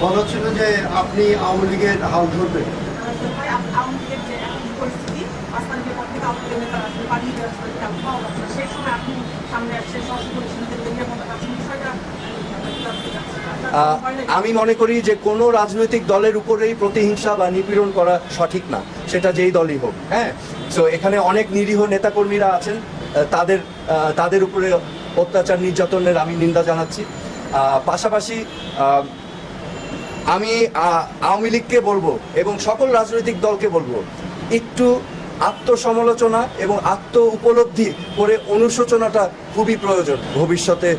বলা ছিল যে আপনি আওয়ামী লীগের হাল ধরবেন। আমি মনে করি যে কোনো রাজনৈতিক দলের উপরেই প্রতিহিংসা বা নিপীড়ন করা সঠিক না সেটা যেই দলই হোক হ্যাঁ? তো এখানে অনেক নিরীহ নেতাকর্মীরা আছেন তাদের তাদের উপরে অত্যাচার নির্যাতনের আমি নিন্দা জানাচ্ছি। পাশাপাশি আহ, আমি আওয়ামী লীগকে বলব এবং সকল রাজনৈতিক দলকে বলব একটু আত্মসমালোচনা এবং আত্ম উপলব্ধি করে অনুশোচনাটা খুবই প্রয়োজন ভবিষ্যতে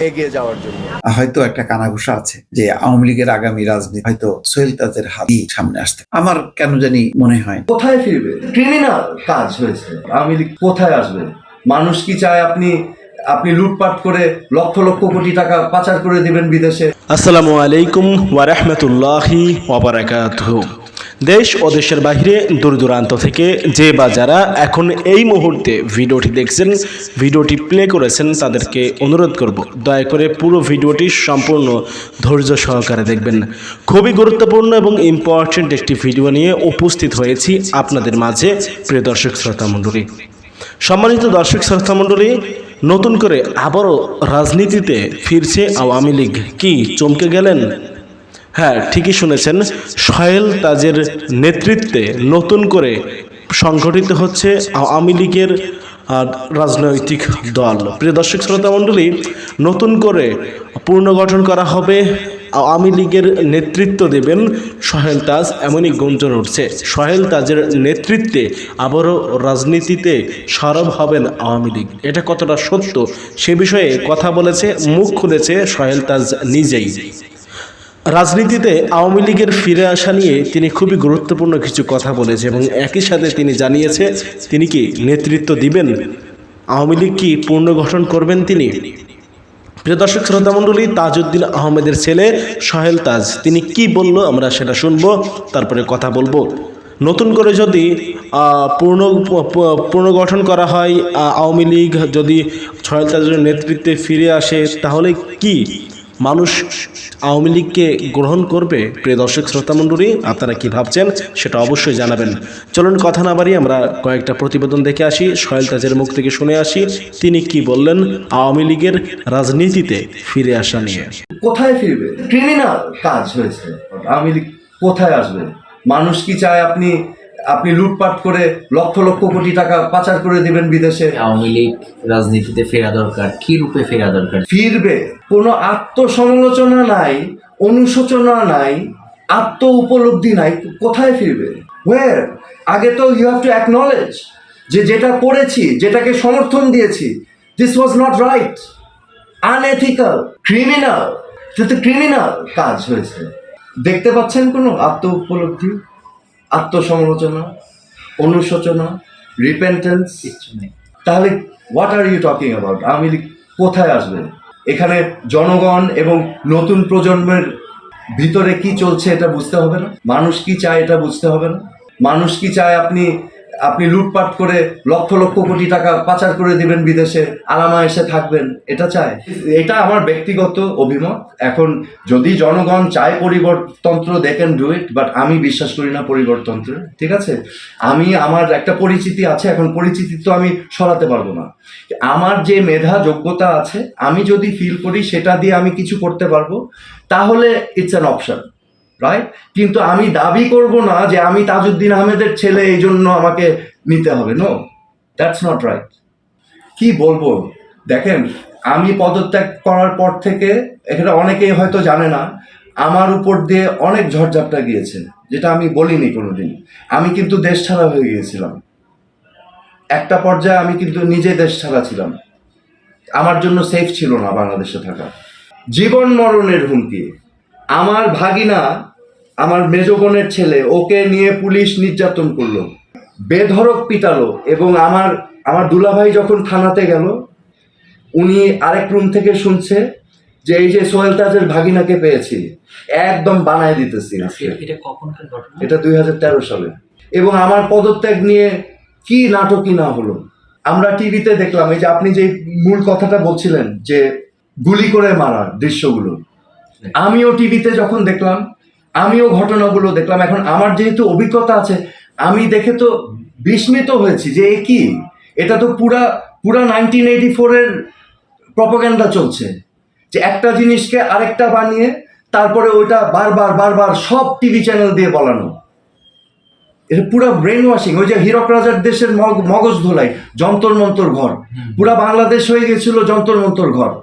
এগিয়ে যাওয়ার জন্য। হয়তো একটা কানাঘুষা আছে যে আওয়ামী লীগের আগামী রাজনীতি হয়তো সোহেল তাজের হাতই সামনে আসতে আমার কেন জানি মনে হয় কোথায় ফিরবে? ক্রিমিনাল কাজ হয়েছে। আওয়ামী লীগ কোথায় আসবে? মানুষ কি চায় আপনি আপনি লুটপাট করে লক্ষ লক্ষ কোটি টাকা পাচার করে দিবেন বিদেশে। আসসালামু আলাইকুম ওয়ারহমতুল্লাহি ওবরাকাতুহু দেশ ও দেশের বাইরে দূর দূরান্ত থেকে যে বা যারা এখন এই মুহূর্তে ভিডিওটি দেখছেন, ভিডিওটি প্লে করেছেন, তাদেরকে অনুরোধ করব, দয়া করে পুরো ভিডিওটি সম্পূর্ণ ধৈর্য সহকারে দেখবেন। খুবই গুরুত্বপূর্ণ এবং ইম্পর্ট্যান্ট একটি ভিডিও নিয়ে উপস্থিত হয়েছি আপনাদের মাঝে, প্রিয় দর্শক শ্রোতা মণ্ডলী। সম্মানিত দর্শক শ্রোতা মণ্ডলী নতুন করে আবারও রাজনীতিতে ফিরছে আওয়ামী লীগ। কি, চমকে গেলেন? হ্যাঁ ঠিকই শুনেছেন। সোহেল তাজের নেতৃত্বে নতুন করে সংগঠিত হচ্ছে আওয়ামী লীগের রাজনৈতিক দল। প্রিয় দর্শক, শ্রোতা মণ্ডলী, নতুন করে পুনর্গঠন করা হবে আওয়ামী লীগের নেতৃত্ব দেবেন সোহেল তাজ, এমনই গুঞ্জন উঠছে। সোহেল তাজের নেতৃত্বে আবারও রাজনীতিতে সরব হবেন আওয়ামী লীগ। এটা কতটা সত্য? সে বিষয়ে কথা বলেছে, মুখ খুলেছে সোহেল তাজ নিজেই। রাজনীতিতে আওয়ামী লীগের ফিরে আসা নিয়ে তিনি খুবই গুরুত্বপূর্ণ কিছু কথা বলেছে এবং একই সাথে তিনি জানিয়েছে, তিনি কি নেতৃত্ব দিবেন? আওয়ামী লীগ কি পুনর্গঠন করবেন তিনি? প্রিয় দর্শক, শ্রোতা মণ্ডলী, তাজউদ্দিন আহমেদের ছেলে সোহেল তাজ, তিনি কি বলল আমরা সেটা শুনব, তারপরে কথা বলব। নতুন করে যদি পূর্ণ পুনর্গঠন করা হয় আওয়ামী লীগ যদি সহেল তাজের নেতৃত্বে ফিরে আসে, তাহলে কি? মানুষ আওয়ামী লীগকে গ্রহণ করবে? প্রিয় দর্শক, শ্রোতা মণ্ডলী, আপনারা কি ভাবছেন? সেটা অবশ্যই জানাবেন। চলুন কথা না বাড়িয়ে আমরা কয়েকটা প্রতিবেদন দেখে আসি। সোহেল তাজের মুখ থেকে শুনে আসি, তিনি কি বললেন আওয়ামী লীগের রাজনীতিতে ফিরে আসা নিয়ে। কোথায় ফিরবে? ক্রিমিনাল কাজ হয়েছে। আওয়ামী লীগ কোথায় আসবে? মানুষ কি চায় আপনি আপনি লুটপাট করে লক্ষ লক্ষ কোটি টাকা পাচার করে দিবেন বিদেশে। আওয়ামী লীগ রাজনীতিতে ফেরা দরকার। কি রূপে ফেরা দরকার? ফিরবে। কোনো আত্মসমালোচনা নাই অনুশোচনা নাই আত্ম উপলব্ধি নাই কোথায় ফিরবে? ওয়ের আগে তো ইউ হ্যাভ টু অ্যাকনলেজ যে যেটা করেছি যেটাকে সমর্থন দিয়েছি this was not right unethical criminal criminal কাজ হয়েছে। দেখতে পাচ্ছেন কোনো আত্ম উপলব্ধি? আত্মসমালোচনা অনুশোচনা রিপেন্টেন্স কিচ্ছু নেই। তাহলে what are you talking about Awami League কোথায় আসবে? এখানে জনগণ এবং নতুন প্রজন্মের ভিতরে কি চলছে এটা বুঝতে হবে না? মানুষ কি চায় এটা বুঝতে হবে না? মানুষ কি চায় আপনি আপনি লুটপাট করে লক্ষ লক্ষ কোটি টাকা পাচার করে দিবেন বিদেশে আরামা এসে থাকবেন, এটা চায় এটা আমার ব্যক্তিগত অভিমত। এখন যদি জনগণ চায় পরিবর্তন্ত্র they can do it but আমি বিশ্বাস করি না পরিবর্তন্ত্রে, ঠিক আছে? আমি আমার একটা পরিচিতি আছে, এখন পরিচিতি তো আমি সরাতে পারব না। আমার যে মেধা যোগ্যতা আছে, আমি যদি ফিল করি, সেটা দিয়ে আমি কিছু করতে পারব, তাহলে ইটস অ্যান অপশন রাইট কিন্তু আমি দাবি করব না যে আমি তাজউদ্দিন আহমেদের ছেলে এই জন্য আমাকে নিতে হবে। নো দ্যাটস নট রাইট কি বলব? দেখেন, আমি পদত্যাগ করার পর থেকে, এখানে অনেকেই হয়তো জানে না, আমার উপর দিয়ে অনেক ঝড়ঝাপটা গিয়েছে, যেটা আমি বলিনি কোনোদিন। আমি কিন্তু দেশ ছাড়া হয়ে গিয়েছিলাম। একটা পর্যায়ে আমি কিন্তু নিজে দেশ ছাড়া ছিলাম। আমার জন্য সেফ ছিল না বাংলাদেশে থাকা। জীবন মরণের হুমকি। আমার ভাগিনা আমার মেজ বোনের ছেলে ওকে নিয়ে পুলিশ নির্যাতন করল। বেধড়ক পিটালো এবং আমার আমার দুলাভাই যখন থানাতে গেল উনি আরেক রুম থেকে শুনছে যে এই যে সোহেল তাজের ভাগিনাকে পেয়েছি। একদম বানায় দিতেছি এটা এটা দুই হাজার তেরো সালে। এবং আমার পদত্যাগ নিয়ে কি নাটকই না হলো। আমরা টিভিতে দেখলাম এই যে আপনি যে মূল কথাটা বলছিলেন যে গুলি করে মারার দৃশ্যগুলো। আমিও টিভিতে যখন দেখলাম আমিও ঘটনাগুলো দেখলাম। এখন আমার যেহেতু অভিজ্ঞতা আছে আমি দেখে তো বিস্মিত হয়েছি যে এ কি? এটা তো পুরা পুরা নাইনটিন এইটি ফোরের প্রপাগান্ডা চলছে। যে একটা জিনিসকে আরেকটা বানিয়ে তারপরে ওইটা বারবার বারবার সব টিভি চ্যানেল দিয়ে বলানো। এটা পুরো ব্রেন ওয়াশিং ওই যে হীরক রাজার দেশের মগ- মগজ ধোলাই যন্তর মন্তর ঘর। পুরা বাংলাদেশ হয়ে গেছিল যন্তর মন্তর ঘর।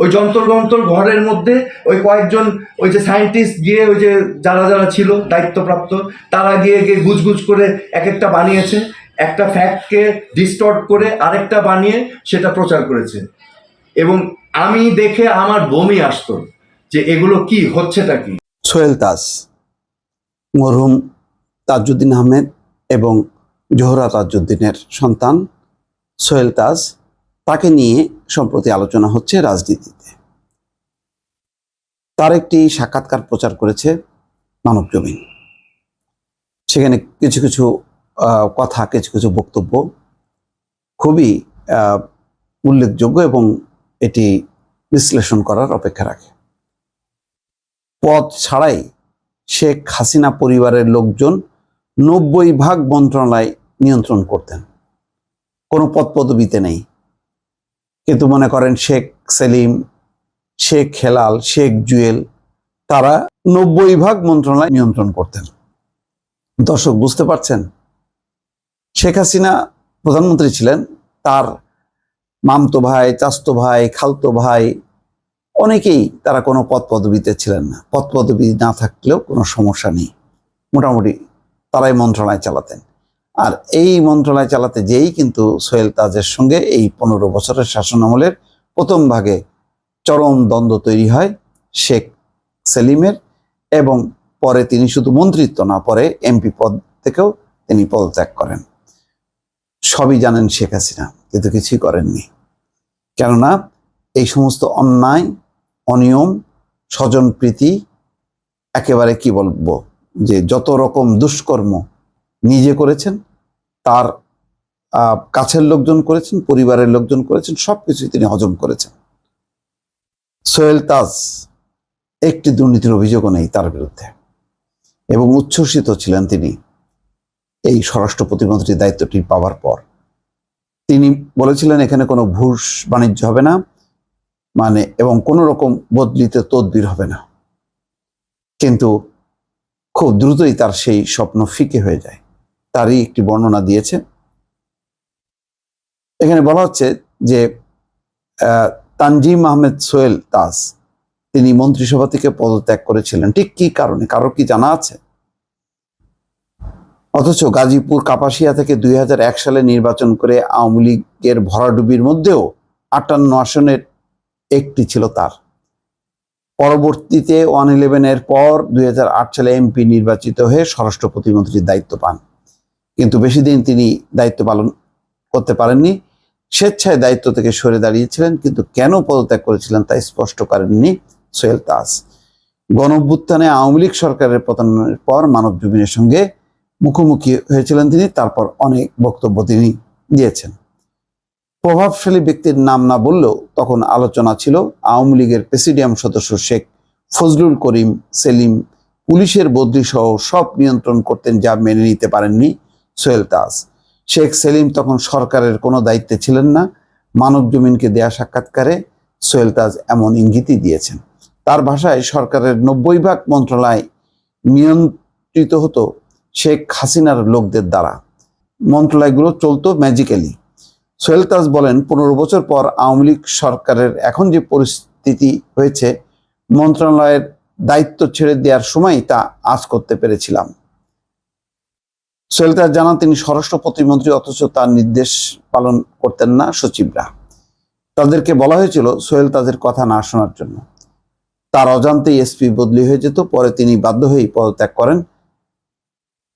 ওই যন্তর ঘরের মধ্যে ওই কয়েকজন ওই যে সায়েন্টিস্ট গিয়ে ওই যে যারা যারা ছিল, দায়িত্বপ্রাপ্ত, তারা গিয়ে গিয়ে গুজগুজ করে এক একটা বানিয়েছে, একটা ফ্যাক্টকে ডিস্টর্ট করে আরেকটা বানিয়ে সেটা প্রচার করেছে। এবং আমি দেখে আমার বমি আসতো যে এগুলো কি, হচ্ছেটা কি। সোহেল তাজ মরহুম তাজউদ্দিন আহমেদ এবং জোহরা তাজউদ্দিনের সন্তান সোহেল তাজ তাকে নিয়ে সম্প্রতি আলোচনা হচ্ছে রাজনীতিতে। তার একটি সাক্ষাৎকার প্রচার করেছে মানব জমিন। সেখানে কিছু কিছু কথা, কিছু কিছু বক্তব্য খুবই উল্লেখযোগ্য এবং এটি বিশ্লেষণ করার অপেক্ষা রাখে। পদ ছাড়াই শেখ হাসিনা পরিবারের লোকজন নব্বই ভাগ মন্ত্রণালয় নিয়ন্ত্রণ করতেন। কোনো পদ পদবিতে নেই। কিন্তু মনে করেন শেখ সেলিম, শেখ হেলাল, শেখ জুয়েল, তারা নব্বই ভাগ মন্ত্রণালয় নিয়ন্ত্রণ করতেন। দর্শক, বুঝতে পারছেন? শেখ হাসিনা প্রধানমন্ত্রী ছিলেন, তার মামতো ভাই চাস্তো ভাই, খালতো ভাই, অনেকেই তারা কোনো পদ পদবিতে ছিলেন না। পদ পদবি না থাকলেও কোনো সমস্যা নেই। মোটামুটি তারাই মন্ত্রণালয় চালাতেন। আর এই মন্ত্রণালয় চালাতে যেই কিন্তু সোহেল তাজের সঙ্গে এই পনেরো বছরের শাসন আমলের প্রথম ভাগে চরম দ্বন্দ্ব তৈরি হয় শেখ সেলিমের এবং পরে তিনি শুধু মন্ত্রিত্ব না, পরে এমপি পদ থেকেও তিনি পদত্যাগ করেন। সবই জানেন শেখ হাসিনা, কিন্তু কিছুই করেননি। কেননা এই সমস্ত অন্যায়, অনিয়ম, স্বজন প্রীতি, একেবারে কি বলব, যে যত রকম দুষ্কর্ম নিজে করেছেন তার কাছের লোকজন করেছেন, পরিবারের লোকজন করেছেন সব কিছুই তিনি হজম করেছেন। সোহেল তাজ একটি দুর্নীতির অভিযোগও নেই তার বিরুদ্ধে। এবং উচ্ছ্বসিত ছিলেন তিনি এই স্বরাষ্ট্র প্রতিমন্ত্রীর দায়িত্বটি পাওয়ার পর। তিনি বলেছিলেন, এখানে কোনো ঘুষ বাণিজ্য হবে না মানে এবং কোনো রকম বদলিতে তদবির হবে না। কিন্তু খুব দ্রুতই তার সেই স্বপ্ন ফিকে হয়ে যায়। তারই একটি বর্ণনা দিয়েছে। এখানে বলা হচ্ছে যে তানজিম আহমেদ সোহেল তাজ তিনি মন্ত্রিসভা থেকে পদত্যাগ করেছিলেন। ঠিক কি কারণে? কারও কি জানা আছে? অথচ গাজীপুর কাপাসিয়া থেকে দুই হাজার এক সালে নির্বাচন করে আওয়ামী লীগের ভরাডুবির মধ্যেও আটান্ন আসনের একটি ছিল তার। পরবর্তীতে ওয়ান ইলেভেনের পর দুই হাজার আট সালে এমপি নির্বাচিত হয়ে স্বরাষ্ট্র প্রতিমন্ত্রীর দায়িত্ব পান। কিন্তু বেশি দিন তিনি দায়িত্ব পালন করতে পারেননি। স্বেচ্ছায় দায়িত্ব থেকে সরে দাঁড়িয়েছিলেন, কিন্তু কেন পদত্যাগ করেছিলেন তা স্পষ্ট করেননি সোহেল তাজ গণভ্যুত্থানে আওয়ামী লীগ সরকারের পতনের পর মানব জমিনের সঙ্গে মুখোমুখি হয়েছিলেন তিনি, তারপর অনেক বক্তব্য তিনি দিয়েছেন। প্রভাবশালী ব্যক্তির নাম না বললেও তখন আলোচনা ছিল। আওয়ামী লীগের প্রেসিডিয়াম সদস্য শেখ ফজলুল করিম, সেলিম, পুলিশের বদলি সহ সব নিয়ন্ত্রণ করতেন যা মেনে নিতে পারেননি। সোহেল তাজ শেখ সেলিম তখন সরকারের কোনো দায়িত্বে ছিলেন না। মানব জমিনকে দেয়া সাক্ষাৎকারে সোহেল তাজ এমন ইঙ্গিতই দিয়েছেন। তার ভাষায় সরকারের নব্বই ভাগ মন্ত্রণালয় নিয়ন্ত্রিত হতো শেখ হাসিনার লোকদের দ্বারা। মন্ত্রণালয়গুলো চলতো ম্যাজিক্যালি সোহেল তাজ বলেন, পনেরো বছর পর আওয়ামী লীগ সরকারের এখন যে পরিস্থিতি হয়েছে, মন্ত্রণালয়ের দায়িত্ব ছেড়ে দেওয়ার সময় তা আজ করতে পেরেছিলাম। সোহেল তাজ জানান, তিনি স্বরাষ্ট্র প্রতিমন্ত্রী, অথচ তার নির্দেশ পালন করতেন না সচিবরা। তাদেরকে বলা হয়েছিল, সোহেল তাদের কথা না শোনার জন্য। তার অজান্তেই এসপি বদলি হয়ে যেত, পরে তিনি বাধ্য হয়েই পদত্যাগ করেন।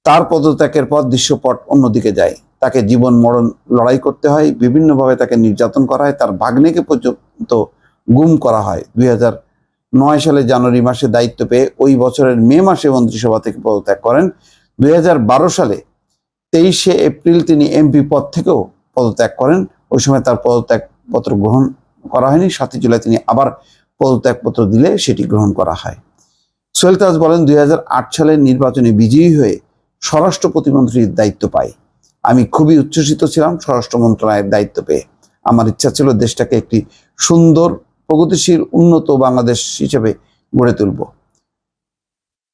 তার পদত্যাগের পর দৃশ্যপট অন্যদিকে যায়। তাকে জীবন মরণ লড়াই করতে হয়, বিভিন্নভাবে তাকে নির্যাতন করা হয়, তার ভাগ্নেকে পর্যন্ত গুম করা হয়। দুই নয় সালে জানুয়ারি মাসে দায়িত্ব পেয়ে ওই বছরের মে মাসে মন্ত্রিসভা থেকে পদত্যাগ করেন। দুই হাজার বারো সালে তেইশে এপ্রিল তিনি এমপি পদ থেকেও পদত্যাগ করেন। ওই সময় তার পদত্যাগ পত্র গ্রহণ করা হয়নি। সাতই জুলাই তিনি আবার পদত্যাগপত্র দিলে সেটি গ্রহণ করা হয়। সোহেল তাজ বলেন, দুই হাজার আট সালের নির্বাচনে বিজয়ী হয়ে স্বরাষ্ট্র প্রতিমন্ত্রীর দায়িত্ব পাই আমি খুবই উচ্ছ্বসিত ছিলাম স্বরাষ্ট্র মন্ত্রণালয়ের দায়িত্ব পেয়ে। আমার ইচ্ছা ছিল দেশটাকে একটি সুন্দর, প্রগতিশীল, উন্নত বাংলাদেশ হিসেবে গড়ে তুলব।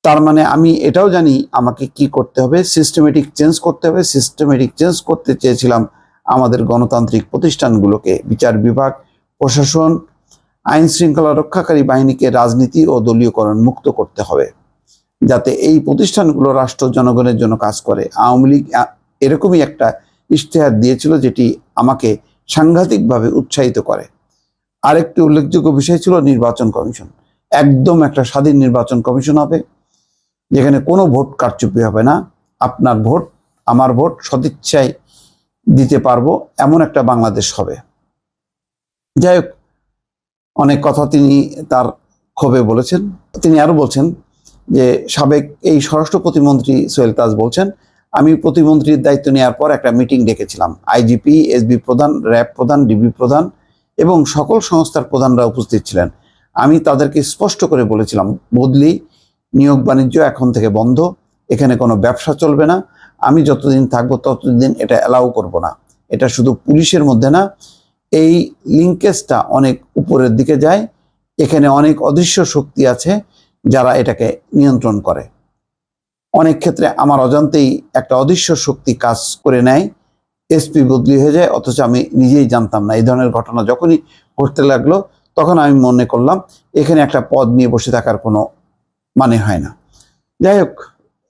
তার মানে আমি এটাও জানি আমাকে কি করতে হবে সিস্টেমেটিক চেঞ্জ করতে হবে সিস্টেমেটিক চেঞ্জ করতে চেয়েছিলাম আমাদের গণতান্ত্রিক প্রতিষ্ঠানগুলোকে, বিচার বিভাগ, প্রশাসন, আইন শৃঙ্খলা রক্ষাকারী বাহিনীকে রাজনীতি ও দলীয়করণ মুক্ত করতে হবে, যাতে এই প্রতিষ্ঠানগুলো রাষ্ট্র জনগণের জন্য কাজ করে। আওয়ামী লীগ এরকমই একটা ইশতেহার দিয়েছিল যেটি আমাকে সাংঘাতিকভাবে উৎসাহিত করে। আরেকটি উল্লেখযোগ্য বিষয় ছিল নির্বাচন কমিশন। একদম একটা স্বাধীন নির্বাচন কমিশন হবে। যেখানে কোনো ভোট কারচুপি হবে না। আপনার ভোট, আমার ভোট সদিচ্ছায় দিতে পারব, এমন একটা বাংলাদেশ হবে। যাই হোক, অনেক কথা তিনি তার ক্ষোভে বলেছেন। তিনি আরও বলছেন যে, সাবেক এই স্বরাষ্ট্র প্রতিমন্ত্রী সোহেল তাজ বলছেন, আমি প্রতিমন্ত্রীর দায়িত্ব নেওয়ার পর একটা মিটিং ডেকেছিলাম। আইজিপি, এসবি প্রধান, র্যাব প্রধান, ডিবি প্রধান এবং সকল সংস্থার প্রধানরা উপস্থিত ছিলেন। আমি তাদেরকে স্পষ্ট করে বলেছিলাম, বদলি নিয়োগ বাণিজ্য এখন থেকে বন্ধ, এখানে কোনো ব্যবসা চলবে না। আমি যতদিন থাকব ততদিন এটা অ্যালাউ করব না। এটা শুধু পুলিশের মধ্যে না, এই লিঙ্কেজটা অনেক উপরের দিকে যায়। এখানে অনেক অদৃশ্য শক্তি আছে যারা এটাকে নিয়ন্ত্রণ করে। অনেক ক্ষেত্রে আমার অজান্তেই একটা অদৃশ্য শক্তি কাজ করে নেয়। এসপি বদলি হয়ে যায়, অথচ আমি নিজেই জানতাম না। এই ধরনের ঘটনা যখনই ঘটতে লাগল, তখন আমি মনে করলাম, এখানে একটা পদ নিয়ে বসে থাকার কোনো মানে হয় না। যাই হোক,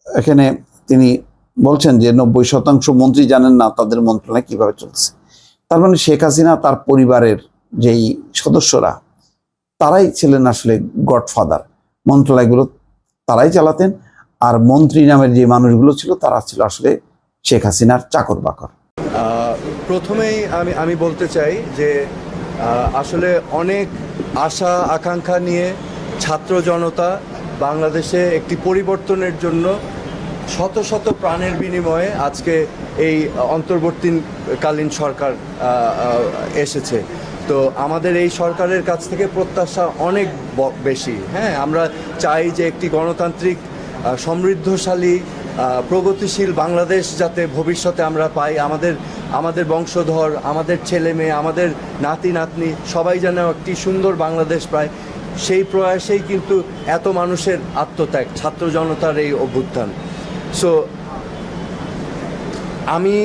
এখানে তিনি বলছেন যে নব্বই শতাংশ মন্ত্রী জানেন না তাদের মন্ত্রণালয় কীভাবে চলছে। তার মানে শেখ হাসিনা তার পরিবারের যেই সদস্যরা, তারাই ছিলেন আসলে গডফাদার। মন্ত্রণালয়গুলো তারাই চালাতেন, আর মন্ত্রী নামের যে মানুষগুলো ছিল, তারা ছিল আসলে শেখ হাসিনার চাকর বাকর প্রথমেই আমি আমি বলতে চাই যে আসলে অনেক আশা, আকাঙ্ক্ষা নিয়ে ছাত্র জনতা বাংলাদেশে একটি পরিবর্তনের জন্য শত শত প্রাণের বিনিময়ে আজকে এই অন্তর্বর্তীকালীন সরকার এসেছে। তো আমাদের এই সরকারের কাছ থেকে প্রত্যাশা অনেক বেশি। হ্যাঁ আমরা চাই যে একটি গণতান্ত্রিক সমৃদ্ধশালী প্রগতিশীল বাংলাদেশ যাতে ভবিষ্যতে আমরা পাই। আমাদের আমাদের বংশধর, আমাদের ছেলে মেয়ে আমাদের নাতি নাতনি সবাই যেন একটি সুন্দর বাংলাদেশ পায়। সেই প্রয়াসেই কিন্তু এত মানুষের আত্মত্যাগ, ছাত্র জনতার এই অভ্যুত্থান। সো আমি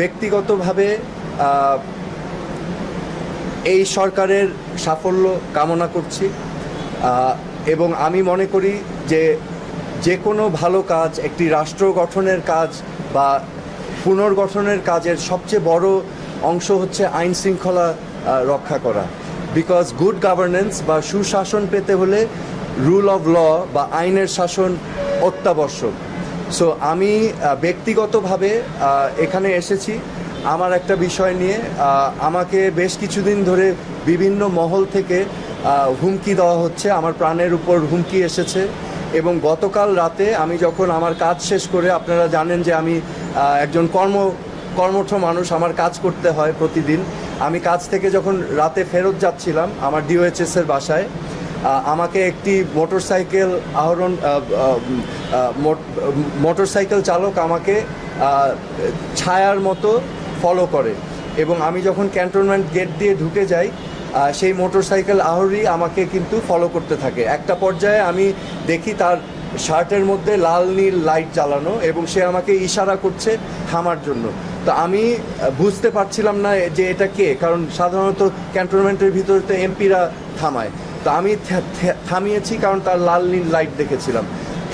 ব্যক্তিগতভাবে এই সরকারের সাফল্য কামনা করছি এবং আমি মনে করি যে যে কোনো ভালো কাজ, একটি রাষ্ট্র গঠনের কাজ বা পুনর্গঠনের কাজের সবচেয়ে বড় অংশ হচ্ছে আইন শৃঙ্খলা রক্ষা করা। বিকজ গুড গভর্নেন্স বা সুশাসন পেতে হলে রুল অফ ল বা আইনের শাসন অত্যাবশ্যক। সো আমি ব্যক্তিগতভাবে এখানে এসেছি। আমার একটা বিষয় নিয়ে আমাকে বেশ কিছুদিন ধরে বিভিন্ন মহল থেকে হুমকি দেওয়া হচ্ছে। আমার প্রাণের উপর হুমকি এসেছে। এবং গতকাল রাতে আমি যখন আমার কাজ শেষ করে, আপনারা জানেন যে আমি একজন কর্ম, কর্মঠ মানুষ, আমার কাজ করতে হয় প্রতিদিন। আমি কাজ থেকে যখন রাতে ফেরত যাচ্ছিলাম আমার ডিওএইচএস এর বাসায় আমাকে একটি মোটরসাইকেল আহরণ মোটরসাইকেল চালক আমাকে ছায়ার মতো ফলো করে এবং আমি যখন ক্যান্টনমেন্ট গেট দিয়ে ঢুকে যাই সেই মোটরসাইকেল আহরি আমাকে কিন্তু ফলো করতে থাকে। একটা পর্যায়ে আমি দেখি তার শার্টের মধ্যে লাল নীল লাইট জ্বালানো এবং সে আমাকে ইশারা করছে থামার জন্য। তো আমি বুঝতে পারছিলাম না যে এটা কে, কারণ সাধারণত ক্যান্টনমেন্টের ভিতরে তো এমপিরা থামায়। তো আমি থামিয়েছি কারণ তার লাল নীল লাইট দেখেছিলাম।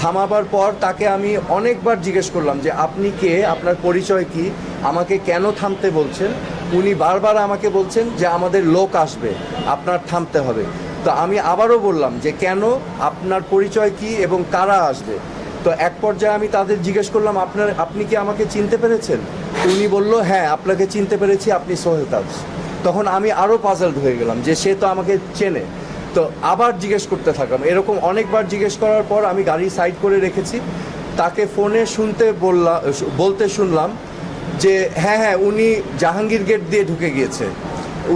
থামাবার পর তাকে আমি অনেকবার জিজ্ঞেস করলাম যে, আপনি কে? আপনার পরিচয় কি? আমাকে কেন থামতে বলছেন? উনি বারবার আমাকে বলছেন যে, আমাদের লোক আসবে, আপনার থামতে হবে। তো আমি আবারও বললাম যে কেন আপনার পরিচয় কি এবং কারা আসবে? তো এক পর্যায়ে আমি তাদের জিজ্ঞেস করলাম, আপনার, আপনি কি আমাকে চিনতে পেরেছেন? উনি বলল হ্যাঁ আপনাকে চিনতে পেরেছি, আপনি সোহেল তাজ। তখন আমি আরও পাজলড হয়ে গেলাম যে সে তো আমাকে চেনে। তো আবার জিজ্ঞেস করতে থাকলাম। এরকম অনেকবার জিজ্ঞেস করার পর আমি গাড়ি সাইড করে রেখেছি। তাকে ফোনে শুনতে বললাম বলতে শুনলাম যে হ্যাঁ হ্যাঁ উনি জাহাঙ্গীর গেট দিয়ে ঢুকে গিয়েছে।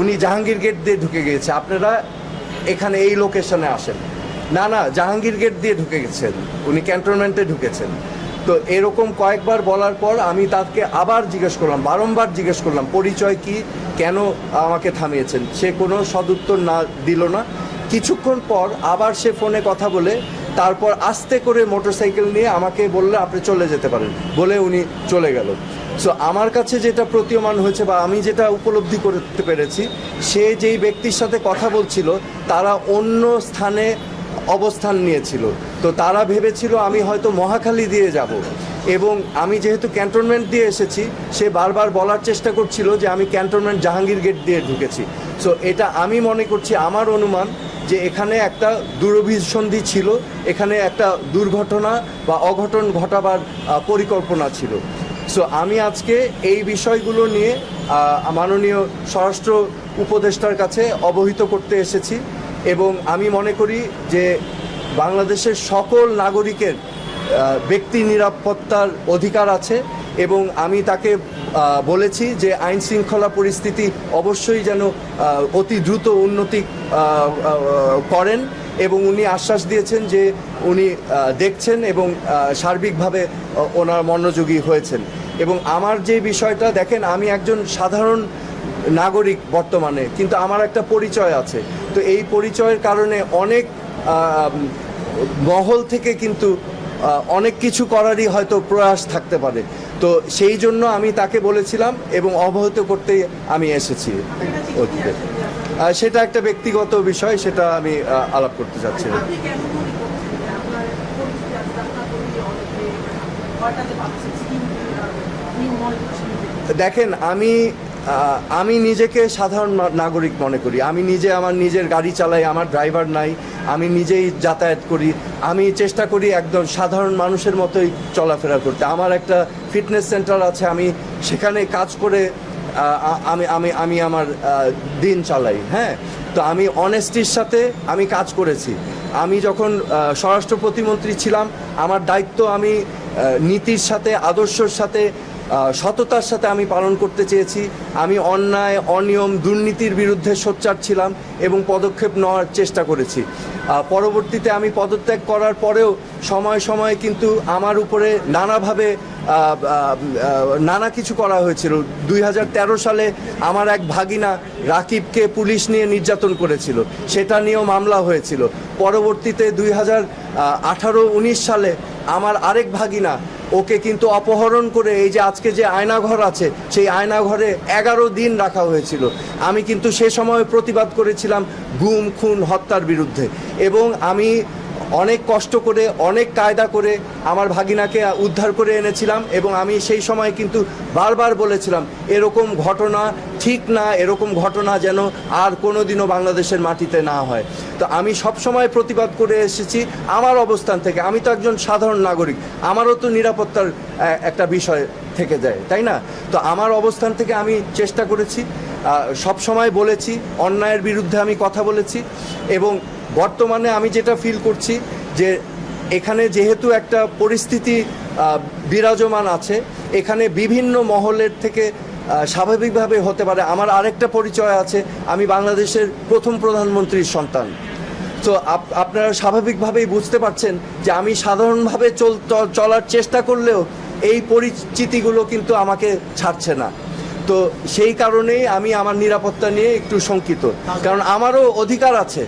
উনি জাহাঙ্গীর গেট দিয়ে ঢুকে গিয়েছে। আপনারা এখানে এই লোকেশনে আসেন। না না, জাহাঙ্গীর গেট দিয়ে ঢুকে গেছেন। উনি ক্যান্টনমেন্টে ঢুকেছেন। তো এরকম কয়েকবার বলার পর আমি তাকে আবার জিজ্ঞেস করলাম, বারংবার জিজ্ঞেস করলাম, পরিচয় কি? কেন আমাকে থামিয়েছেন? সে কোনো সদুত্তর না দিল না। কিছুক্ষণ পর আবার সে ফোনে কথা বলে, তারপর আস্তে করে মোটরসাইকেল নিয়ে আমাকে বললে, আপনি চলে যেতে পারেন। বলে উনি চলে গেল। সো আমার কাছে যেটা প্রতীয়মান হয়েছে বা আমি যেটা উপলব্ধি করতে পেরেছি, সে যেই ব্যক্তির সাথে কথা বলছিল, তারা অন্য স্থানে অবস্থান নিয়েছিল। তো তারা ভেবেছিল, আমি হয়তো মহাখালী দিয়ে যাব। এবং আমি যেহেতু ক্যান্টনমেন্ট দিয়ে এসেছি, সে বারবার বলার চেষ্টা করছিল যে আমি ক্যান্টনমেন্ট জাহাঙ্গীর গেট দিয়ে ঢুকেছি। সো এটা আমি মনে করছি, আমার অনুমান যে এখানে একটা দুরভিসন্ধি ছিল, এখানে একটা দুর্ঘটনা বা অঘটন ঘটাবার পরিকল্পনা ছিল। সো আমি আজকে এই বিষয়গুলো নিয়ে মাননীয় স্বরাষ্ট্র উপদেষ্টার কাছে অবহিত করতে এসেছি এবং আমি মনে করি যে বাংলাদেশের সকল নাগরিকের ব্যক্তি নিরাপত্তার অধিকার আছে এবং আমি তাকে বলেছি যে আইন শৃঙ্খলা পরিস্থিতি অবশ্যই যেন অতি দ্রুত উন্নতি করেন। এবং উনি আশ্বাস দিয়েছেন যে উনি দেখছেন এবং সার্বিকভাবে ওনার মনোযোগী হয়েছেন। এবং আমার যে বিষয়টা, দেখেন, আমি একজন সাধারণ নাগরিক বর্তমানে, কিন্তু আমার একটা পরিচয় আছে। তো এই পরিচয়ের কারণে অনেক মহল থেকে কিন্তু অনেক কিছু করারই হয়তো প্রয়াস থাকতে পারে। তো সেই জন্য আমি তাকে বলেছিলাম এবং অবহিত করতে আমি এসেছি। সেটা একটা ব্যক্তিগত বিষয় সেটা আমি আলাপ করতে চাচ্ছি। না। করছেন দেখেন আমি আমি নিজেকে সাধারণ নাগরিক মনে করি। আমি নিজে আমার নিজের গাড়ি চালাই আমার ড্রাইভার নাই আমি নিজেই যাতায়াত করি। আমি চেষ্টা করি একদম সাধারণ মানুষের মতোই চলাফেরা করতে। আমার একটা ফিটনেস সেন্টার আছে আমি সেখানে কাজ করে আমি আমি আমি আমার দিন চালাই হ্যাঁ? তো আমি অনেস্টির সাথে আমি কাজ করেছি। আমি যখন স্বরাষ্ট্র প্রতিমন্ত্রী ছিলাম, আমার দায়িত্ব আমি নীতির সাথে, আদর্শর সাথে সততার সাথে আমি পালন করতে চেয়েছি। আমি অন্যায়, অনিয়ম, দুর্নীতির বিরুদ্ধে সোচ্চার ছিলাম এবং পদক্ষেপ নেওয়ার চেষ্টা করেছি। পরবর্তীতে আমি পদত্যাগ করার পরেও সময় সময় কিন্তু আমার উপরে নানাভাবে নানা কিছু করা হয়েছিল। দুই হাজার তেরো সালে আমার এক ভাগিনা রাকিবকে পুলিশ নিয়ে নির্যাতন করেছিল। সেটা নিয়েও মামলা হয়েছিল। পরবর্তীতে দুই হাজার আঠারো উনিশ সালে আমার আরেক ভাগিনা ওকে কিন্তু অপহরণ করে এই যে আজকে যে আয়নাঘর আছে, সেই আয়নাঘরে এগারো দিন রাখা হয়েছিল। আমি কিন্তু সে সময় প্রতিবাদ করেছিলাম গুম, খুন, হত্যার বিরুদ্ধে। এবং আমি অনেক কষ্ট করে, অনেক কায়দা করে আমার ভাগিনাকে উদ্ধার করে এনেছিলাম এবং আমি সেই সময় কিন্তু বারবার বলেছিলাম, এরকম ঘটনা ঠিক না, এরকম ঘটনা যেন আর কোনো দিনও বাংলাদেশের মাটিতে না হয়। তো আমি সব সময় প্রতিবাদ করে এসেছি আমার অবস্থান থেকে। আমি তো একজন সাধারণ নাগরিক, আমারও তো নিরাপত্তার একটা বিষয় থেকে যায়, তাই না? তো আমার অবস্থান থেকে আমি চেষ্টা করেছি সব সময় বলেছি, অন্যায়ের বিরুদ্ধে আমি কথা বলেছি এবং বর্তমানে আমি যেটা ফিল করছি যে এখানে যেহেতু একটা পরিস্থিতি বিরাজমান আছে, এখানে বিভিন্ন মহলের থেকে স্বাভাবিকভাবে হতে পারে। আমার আরেকটা পরিচয় আছে, আমি বাংলাদেশের প্রথম প্রধানমন্ত্রীর সন্তান। তো আপ- আপনারা স্বাভাবিকভাবেই বুঝতে পারছেন যে আমি সাধারণভাবে চল চলার চেষ্টা করলেও এই পরিচিতিগুলো কিন্তু আমাকে ছাড়ছে না। তো সেই কারণেই আমি আমার নিরাপত্তা নিয়ে একটু শঙ্কিত। কারণ আমারও অধিকার আছে।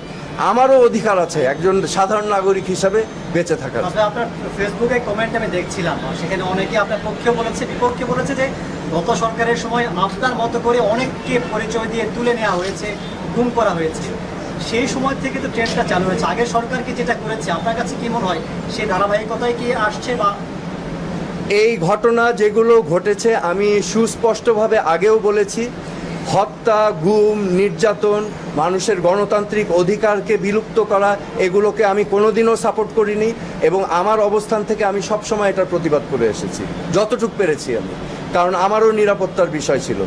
আমারও অধিকার আছে একজন সাধারণ নাগরিক হিসাবে বেঁচে থাকার। তবে আপনার ফেসবুকে কমেন্ট আমি দেখছিলাম সেখানে অনেকে আপনার পক্ষে বলেছে বিপক্ষে বলেছে যে গত সরকারের সময় আপনার মতো করে অনেককে পরিচয় দিয়ে তুলে নেওয়া হয়েছে গুম করা হয়েছে। সেই সময় থেকে তো ট্রেন্ডটা চালু হয়েছে। আগের সরকারকে যেটা করেছে আপনার কাছে কি মনে হয়? সেই ধারাবাহিকতায় কি আসছে বা এই ঘটনা যেগুলো ঘটেছে আমি সুস্পষ্টভাবে আগেও বলেছি হত্যা গুম নির্যাতন মানুষের গণতান্ত্রিক অধিকারকে বিলুপ্ত করা এগুলোকে আমি কোনোদিনও সাপোর্ট করিনি এবং আমার অবস্থান থেকে আমি সবসময় এটার প্রতিবাদ করে এসেছি। যতটুকু পেরেছি আমি। কারণ আমারও নিরাপত্তার বিষয় ছিল।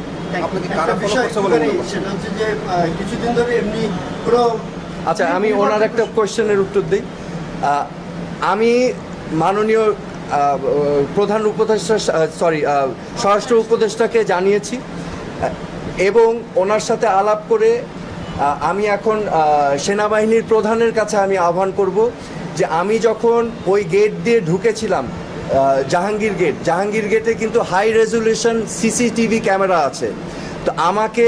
আপনাকে কারা ফলো করছে বলে করছেন? সেটা হচ্ছে যে আহ, কিছুদিন ধরে এমনি আচ্ছা আমি ওনার একটা কোয়েশ্চেনের উত্তর দিই। আমি মাননীয় প্রধান উপদেষ্টা সরি স্বরাষ্ট্র উপদেষ্টাকে জানিয়েছি। এবং ওনার সাথে আলাপ করে আমি এখন সেনাবাহিনীর প্রধানের কাছে আমি আহ্বান করব যে আমি যখন ওই গেট দিয়ে ঢুকেছিলাম জাহাঙ্গীর গেট জাহাঙ্গীর গেটে কিন্তু হাই রেজলিউশন সিসিটিভি ক্যামেরা আছে। তো আমাকে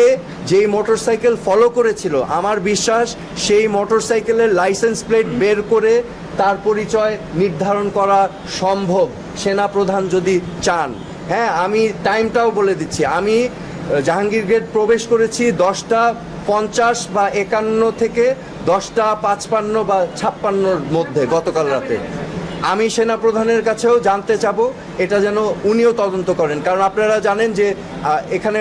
যেই মোটরসাইকেল ফলো করেছিল, আমার বিশ্বাস সেই মোটরসাইকেলের লাইসেন্স প্লেট বের করে তার পরিচয় নির্ধারণ করা সম্ভব, সেনাপ্রধান যদি চান। হ্যাঁ আমি টাইমটাও বলে দিচ্ছি। আমি জাহাঙ্গীর গেট প্রবেশ করেছি দশটা পঞ্চাশ বা একান্ন থেকে দশটা পাঁচপান্ন বা ছাপ্পান্নর মধ্যে গতকাল রাতে। আমি সেনাপ্রধানের কাছেও জানতে চাবো, এটা যেন উনিও তদন্ত করেন। কারণ আপনারা জানেন যে এখানে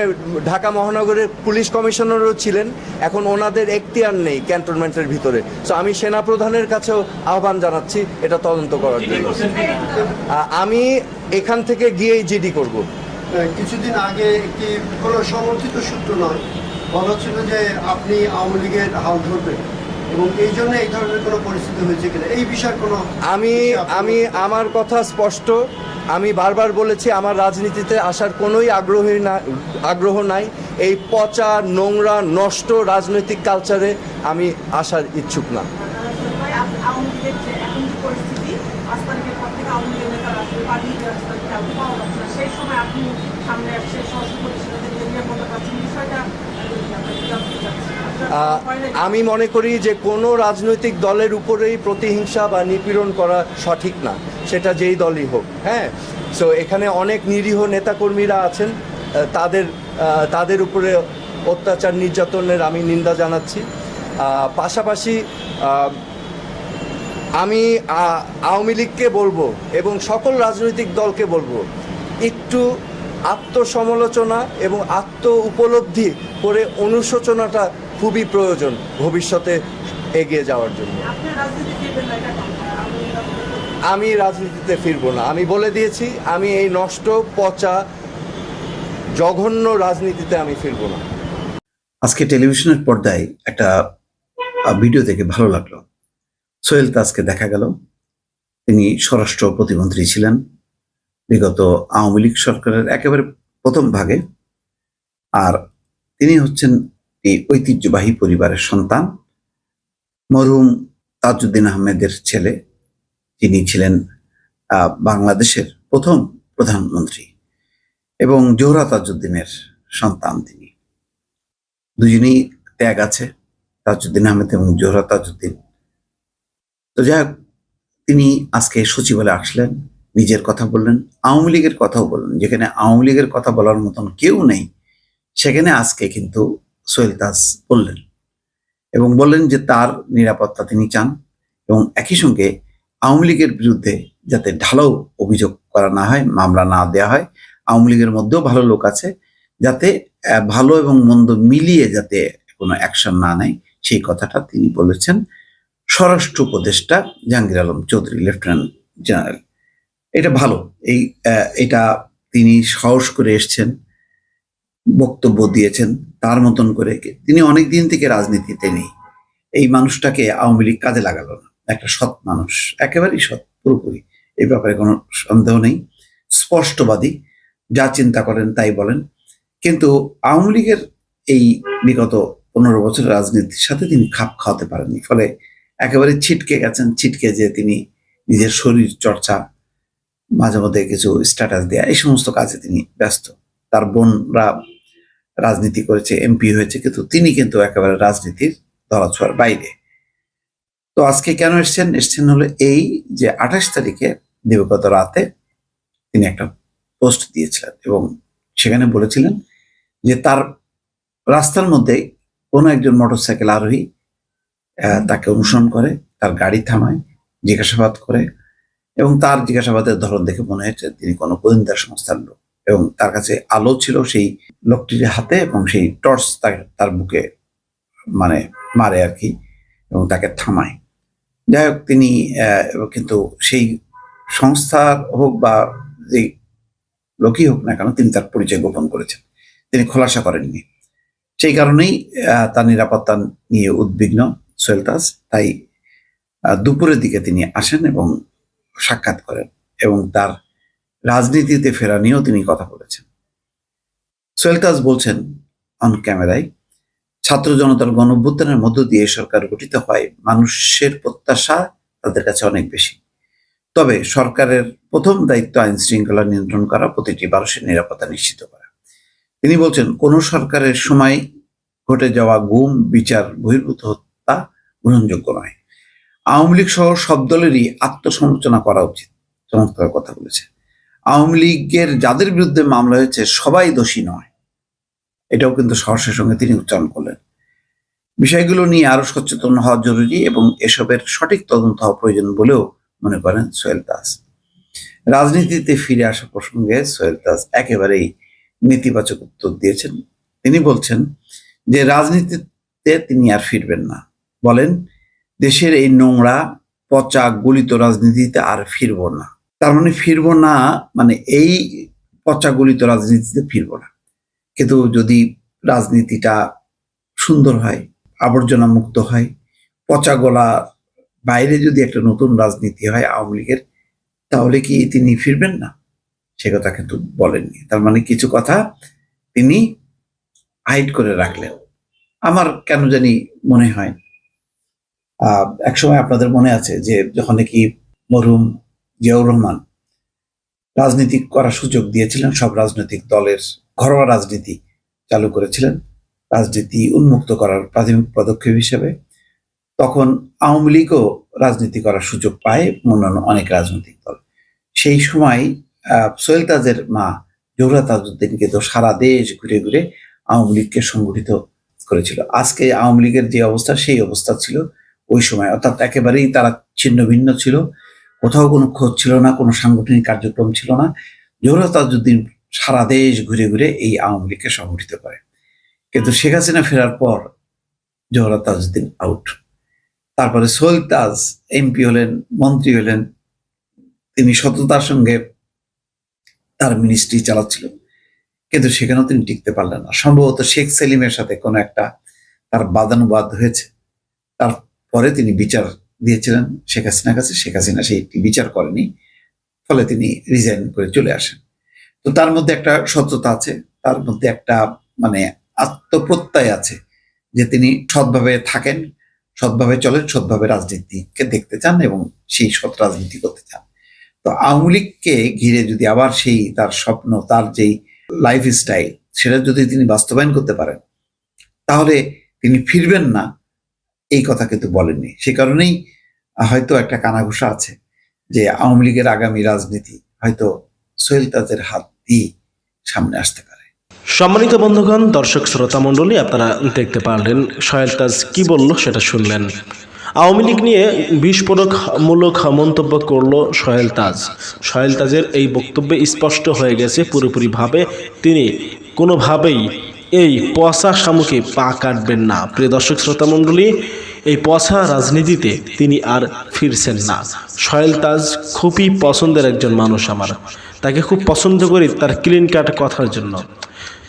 ঢাকা মহানগরের পুলিশ কমিশনারও ছিলেন, এখন ওনাদের এখতিয়ার নেই ক্যান্টনমেন্টের ভিতরে। সো আমি সেনাপ্রধানের কাছেও আহ্বান জানাচ্ছি এটা তদন্ত করার জন্য। আমি এখান থেকে গিয়েই জিডি করব। কিছুদিন আগে একটি কোনো সমর্থিত সূত্র নয় বলা ছিল যে আপনি আওয়ামী লীগের হাল ধরবেন এবং এই জন্য এই ধরনের কোনো পরিস্থিতি হয়েছে কিনা। এই বিষয়ে কোনো আমি আমি আমার কথা স্পষ্ট। আমি বারবার বলেছি আমার রাজনীতিতে আসার কোনোই আগ্রহী না আগ্রহ নাই। এই পচা নোংরা নষ্ট রাজনৈতিক কালচারে আমি আসার ইচ্ছুক না। আওয়ামী লীগের যে এখন যে পরিস্থিতি আওয়ামী লীগের আপনি সামনে আসছে? আমি মনে করি যে কোনো রাজনৈতিক দলের উপরেই প্রতিহিংসা বা নিপীড়ন করা সঠিক না। সেটা যেই দলই হোক হ্যাঁ? সো এখানে অনেক নিরীহ নেতাকর্মীরা আছেন। তাদের তাদের উপরে অত্যাচার নির্যাতনের আমি নিন্দা জানাচ্ছি। পাশাপাশি আমি আওয়ামী লীগকে বলব এবং সকল রাজনৈতিক দলকে বলব একটু আত্মসমালোচনা এবং আত্ম উপলব্ধি করে অনুশোচনাটা খুবই প্রয়োজন ভবিষ্যতে এগিয়ে যাওয়ার জন্য। আমি রাজনীতিতে ফিরবো না। আমি বলে দিয়েছি আমি এই নষ্ট পচা জঘন্য রাজনীতিতে আমি ফিরবো না। আজকে টেলিভিশনের পর্দায় একটা ভিডিও দেখে ভালো লাগল। সোহেল তাজকে দেখা গেল। তিনি স্বরাষ্ট্র প্রতিমন্ত্রী ছিলেন। বিগত আওয়ামী লীগ সরকারের একেবারে প্রথম ভাগে। আর তিনি হচ্ছেন এই ঐতিহ্যবাহী পরিবারের সন্তান। মরহুম তাজউদ্দিন আহমেদের ছেলে। যিনি ছিলেন বাংলাদেশের প্রথম প্রধানমন্ত্রী এবং জোহরা তাজউদ্দিনের সন্তান তিনি। দুজনেই ত্যাগ আছে, তাজউদ্দিন আহমেদ এবং জোহরা তাজউদ্দিন। তো যাই তিনি আজকে সচিবালয়ে আসলেন। নিজের কথা বললেন, আওয়ামী লীগের কথাও বললেন। যেখানে আওয়ামী লীগের কথা বলার মতন কেউ নেই, সেখানে আজকে কিন্তু সোহেল তাজ বললেন এবং বললেন যে তার নিরাপত্তা তিনি চান এবং একই সঙ্গে আওয়ামী লীগের বিরুদ্ধে যাতে ঢালাও অভিযোগ করা না হয়, মামলা না দেওয়া হয়, আওয়ামী লীগের মধ্যেও ভালো লোক আছে, যাতে ভালো এবং মন্দ মিলিয়ে যাতে কোনো অ্যাকশন না নেয়, সেই কথাটা তিনি বলেছেন। স্বরাষ্ট্র উপদেষ্টা জাহাঙ্গীর আলম চৌধুরী, লেফটেন্যান্ট জেনারেল। এটা ভালো। এই এটা তিনি সাহস করে এসছেন, বক্তব্য দিয়েছেন তার মতন করে তিনি অনেক দিন থেকে রাজনীতিতে নেই। এই মানুষটাকে আওয়ামী লীগ কাজে লাগালো না। একটা সৎ মানুষ, একেবারেই সৎ, পুরোপুরি। এই ব্যাপারে কোনো সন্দেহ নেই। স্পষ্টবাদী, যা চিন্তা করেন তাই বলেন। কিন্তু আওয়ামী লীগের এই বিগত পনেরো বছরের রাজনীতির সাথে তিনি খাপ খাওয়াতে পারেননি। ফলে একেবারে ছিটকে গেছেন, ছিটকে যে তিনি নিজের শরীর চর্চা মাঝে মধ্যে কিছু স্ট্যাটাস দেয়া, এই সমস্ত কাজে তিনি ব্যস্ত। তার বোনরা রাজনীতি করেছে এমপি হয়েছে, কিন্তু তিনি কিন্তু একেবারে রাজনীতির ধরাছোঁয়ার বাইরে। তো আজকে কেন এসছেন? এসছেন হলো এই যে আঠাশ তারিখে দিবগত রাতে তিনি একটা পোস্ট দিয়েছিলেন এবং সেখানে বলেছিলেন যে তার রাস্তার মধ্যে কোনো একজন মোটরসাইকেল আরোহী তাকে অনুসরণ করে, তার গাড়ি থামায়, জিজ্ঞাসাবাদ করে এবং তার জিজ্ঞাসাবাদের ধরন দেখে মনে হয়েছে তিনি কোনো গোয়েন্দা সংস্থার লোক। এবং তার কাছে আলো ছিল সেই লোকটির হাতে এবং সেই টর্চ তার- তার বুকে মানে মারে আর কি এবং তাকে থামায়। যাই হোক, তিনি কিন্তু সেই সংস্থার হোক বা যে লোকই হোক না কেন, তিনি তার পরিচয় গোপন করেছেন। তিনি খোলাসা করেননি। সেই কারণেই তার নিরাপত্তা নিয়ে উদ্বিগ্ন সোহেল তাজ তাই দুপুরের দিকে তিনি আসেন এবং সাক্ষাৎ করেন এবং তার রাজনীতিতে ফেরা নিয়েও তিনি কথা বলেছেন। সোহেল তাজ বলছেন অন ক্যামেরায় ছাত্র জনতার গণভ্যুত্থানের মধ্য দিয়ে সরকার গঠিত হয়, মানুষের প্রত্যাশা তাদের কাছে অনেক বেশি। তবে সরকারের প্রথম দায়িত্ব আইন শৃঙ্খলা নিয়ন্ত্রণ করা, প্রতিটি মানুষের নিরাপত্তা নিশ্চিত করা। তিনি বলছেন, কোন সরকারের সময় ঘটে যাওয়া গুম, বিচার, বহির্ভূত হত্যা গ্রহণযোগ্য নয়। আওয়ামী লীগ সহ সব দলেরই আত্মসমালোচনা করা উচিত। চমৎকার কথা বলেছে। আওয়ামী লীগের যাদের বিরুদ্ধে মামলা হয়েছে, সবাই দোষী নয়। এটাও কিন্তু সাহসের সঙ্গে তিনি উচ্চারণ করলেন। বিষয়গুলো নিয়ে আরও সচেতন হওয়া জরুরি এবং এসবের সঠিক তদন্ত হওয়া প্রয়োজন বলেও মনে করেন সোহেল দাস। রাজনীতিতে ফিরে আসা প্রসঙ্গে সোহেল দাস একেবারেই নেতিবাচক উত্তর দিয়েছেন। তিনি বলছেন যে, রাজনীতিতে তিনি আর ফিরবেন না। বলেন দেশের এই নোংরা, পচা, গলিত রাজনীতিতে আর ফিরব না। তার মানে ফিরব না মানে এই পচা, গলিত রাজনীতিতে ফিরব না। কিন্তু যদি রাজনীতিটা সুন্দর হয়, আবর্জনা মুক্ত হয়, পচা গলা বাইরে যদি একটা নতুন রাজনীতি হয় আওয়ামী লীগের, তাহলে কি তিনি ফিরবেন না? সে কথা কিন্তু বলেননি। তার মানে কিছু কথা তিনি হাইড করে রাখলেন। আমার কেন জানি মনে হয় একসময় আপনাদের মনে আছে যে যখন নাকি মরহুম জিয়াউর রহমান রাজনীতি করার সুযোগ দিয়েছিলেন, সব রাজনৈতিক দলের ঘরোয়া রাজনীতি চালু করেছিলেন, রাজনীতি উন্মুক্ত করার প্রাথমিক পদক্ষেপ হিসেবে, তখন আওয়ামী লীগও রাজনীতি করার সুযোগ পায় অন্যান্য অনেক রাজনৈতিক দল। সেই সময় সোহেল তাজের মা জোহরা তাজউদ্দিনকে তো সারা দেশ ঘুরে ঘুরে আওয়ামী লীগকে সংগঠিত করেছিল। আজকে আওয়ামী লীগের যে অবস্থা, সেই অবস্থা ছিল ওই সময়। অর্থাৎ একেবারেই তারা ছিন্ন ভিন্ন ছিল। কোথাও কোনো খোঁজ ছিল না, কোনো সাংগঠনিক কার্যক্রম ছিল না। জোহরা তাজউদ্দিন সারা দেশ ঘুরে ঘুরে এই আওয়ামী লীগকে সংগঠিত করে। কিন্তু শেখ হাসিনা ফেরার পর জোহরা তাজউদ্দিন আউট তারপরে সোহেল তাজ এমপি হলেন, মন্ত্রী হলেন। তিনি সততার সঙ্গে তার মিনিস্ট্রি চালাচ্ছিলেন কিন্তু সেখানেও তিনি টিকতে পারলেন না। সম্ভবত শেখ সেলিমের সাথে কোনো একটা তার বাদানুবাদ হয়েছে। তারপরে তিনি বিচার দিয়েছিলেন শেখ হাসিনার কাছে। শেখ হাসিনা সেই বিচার করেনি, ফলে তিনি রিজাইন করে চলে আসেন। তো তার মধ্যে একটা সত্যতা আছে, তার মধ্যে একটা মানে আত্মপ্রত্যয় আছে যে তিনি সৎভাবে থাকেন, সৎভাবে চলেন, সৎভাবে রাজনীতিকে দেখতে চান এবং সেই সৎ রাজনীতি করতে চান। তো আওয়ামী লীগকে ঘিরে যদি আবার সেই তার স্বপ্ন, তার যেই লাইফ স্টাইল সেটা যদি তিনি বাস্তবায়ন করতে পারেন, তাহলে তিনি ফিরবেন না। এই কথা কিন্তু বলেননি। সে কারণেই হয়তো একটা কানাঘুষা আছে যে আওয়ামী লীগের আগামী রাজনীতি হয়তো সোহেল তাজের হাত দিয়ে সামনে আসতে পারে। সম্মানিত বন্ধুগণ, দর্শক শ্রোতা মণ্ডলী, আপনারা দেখতে পারলেন সয়েল তাজ কি বলল সেটা শুনলেন। আওয়ামী লীগ নিয়ে বিস্ফোরকমূলক মন্তব্য করল সহেল তাজ। সহেল তাজের এই বক্তব্যে স্পষ্ট হয়ে গেছে, পুরোপুরিভাবে তিনি কোনোভাবেই এই পচা শামুকে পা কাটবেন না। প্রিয় দর্শক শ্রোতা মণ্ডলী, এই পচা রাজনীতিতে তিনি আর ফিরছেন না। সয়েল তাজ খুবই পছন্দের একজন মানুষ আমার। তাকে খুব পছন্দ করি তার ক্লিন কাট কথার জন্য।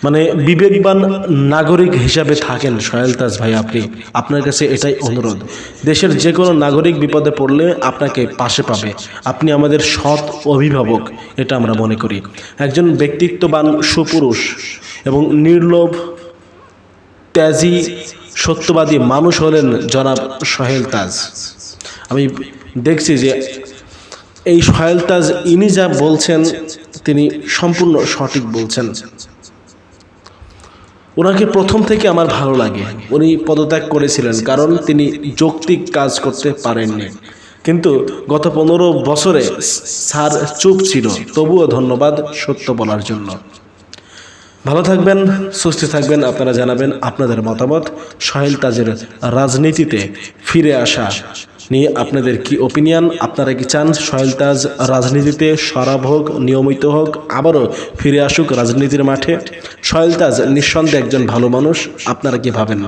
মানে বিবেকবান নাগরিক হিসাবে থাকেন সহেল তাজ ভাই আপনি। আপনার কাছে এটাই অনুরোধ। দেশের যে কোনো নাগরিক বিপদে পড়লে আপনাকে পাশে পাবে। আপনি আমাদের সৎ অভিভাবক, এটা আমরা মনে করি। একজন ব্যক্তিত্ববান সুপুরুষ এবং নির্লোভ, ত্যাজি, সত্যবাদী মানুষ হলেন জনাব সোহেল তাজ। আমি দেখছি যে এই সোহেল তাজ ইনি যা বলছেন, তিনি সম্পূর্ণ সঠিক বলছেন। ওনাকে প্রথম থেকে আমার ভালো লাগে। উনি পদত্যাগ করেছিলেন, কারণ তিনি যৌক্তিক কাজ করতে পারেননি। কিন্তু গত পনেরো বছরে স্যার চুপ ছিল, তবুও ধন্যবাদ সত্য বলার জন্য। ভালো থাকবেন, সুস্থ থাকবেন। আপনারা জানাবেন আপনাদের মতামত। সোহেল তাজের রাজনীতিতে ফিরে আসা নিয়ে আপনাদের কি ওপিনিয়ন আপনারা কি চান সোহেল তাজ রাজনীতিতে সরাব হোক, নিয়মিত হোক, আবারও ফিরে আসুক রাজনীতির মাঠে? সোহেল তাজ নিঃসন্দেহে একজন ভালো মানুষ। আপনারা কি ভাবেন?